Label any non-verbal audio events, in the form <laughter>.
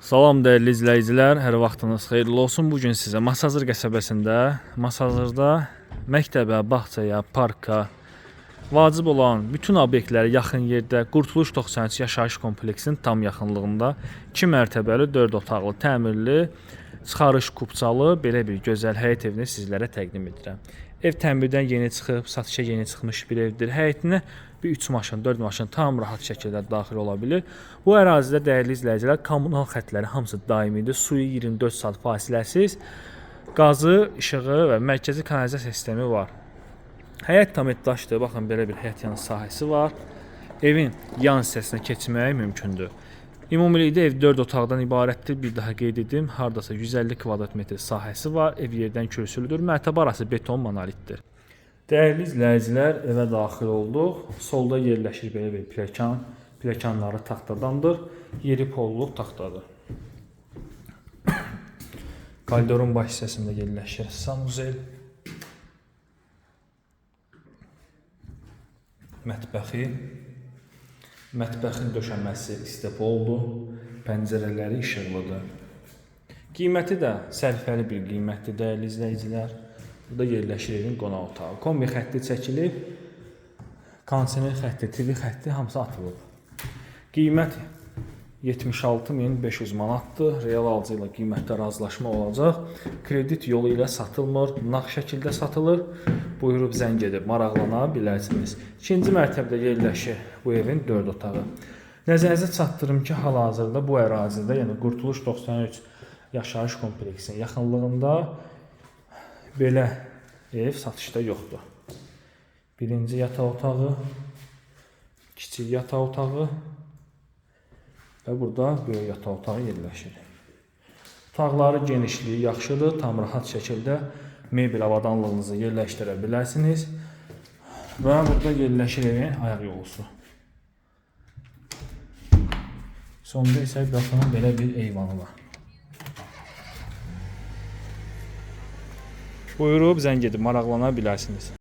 Salam dəyərli izləyicilər, hər vaxtınız xeyirli olsun. Bu gün sizə Masazır qəsəbəsində, Masazırda məktəbə, bağçaya, parka vacib olan bütün obyektlərə yaxın yerdə Qurtuluş 93 yaşayış kompleksinin tam yaxınlığında 2 mərtəbəli 4 otaqlı, təmirli, çıxarış kupçalı belə bir gözəl həyət evini sizlərə təqdim edirəm. Ev təmirdən yeni çıxıb, satışa yeni çıxmış bir evdir. Həyətinə bir 3 maşın, 4 maşın tam rahat şəkildə daxil ola bilər. Bu ərazidə dəyərli izləyicilər, kommunal xəttləri hamısı daimidir. Suyu 24 saat fasiləsiz, qazı, işığı və mərkəzi kanalizasiya sistemi var. Həyət tam etdaşdır. Baxın belə bir həyət yanı sahəsi var. Evin yan hissəsinə keçmək mümkündür. Ümumilikdə ev 4 otaqdan ibarətdir. Bir daha qeyd edim, hardasa 150 kvadrat metr sahəsi var. Ev yerdən kürsülüdür. Mərtəbə arası beton monolitdir. Dəyərli izləyicilər, evə daxil olduq. Solda yerləşir belə bir pilləkən. Pilləkənləri taxtadandır. Yeri polluq taxtadır. <coughs> Koridorun baş hissəsində yerləşir sanuzel. Mətbəxi. Mətbəxin döşəməsi istepoldur. Pəncərələri işıqlıdır. Qiyməti də sərfəli bir qiymətdir dəyərli izləyicilər. Burada yerləşir evin qonaq otağı. Kombi xətti çəkilib. Kondisioner xətti, TV xətti hamısı atılıb. Qiymət 76500 manatdır. Real alıcı ilə qiymətdə razılaşma olacaq. Kredit yolu ilə satılmır, nağd şəkildə satılır. Buyurub zəng edib maraqlana bilərsiniz. İkinci mərtəbədə yerləşir bu evin 4 otağı. Nəzərinizə çatdırım ki, hal-hazırda bu ərazidə, yəni Qurtuluş 93 yaşayış kompleksinin yaxınlığında belə ev satışda yoxdur. Birinci yataq otağı, kiçik yataq otağı və burada böyük yataq otağı yerləşir. Otaqları genişliyi yaxşıdır, tam rahat şəkildə mebel avadanlığınızı yerləşdirə bilərsiniz. Və burada yerləşir evin ayaq yolusu. Sonda isə baxın belə bir eyvanı var. Buyurub zəng edib maraqlana bilərsiniz.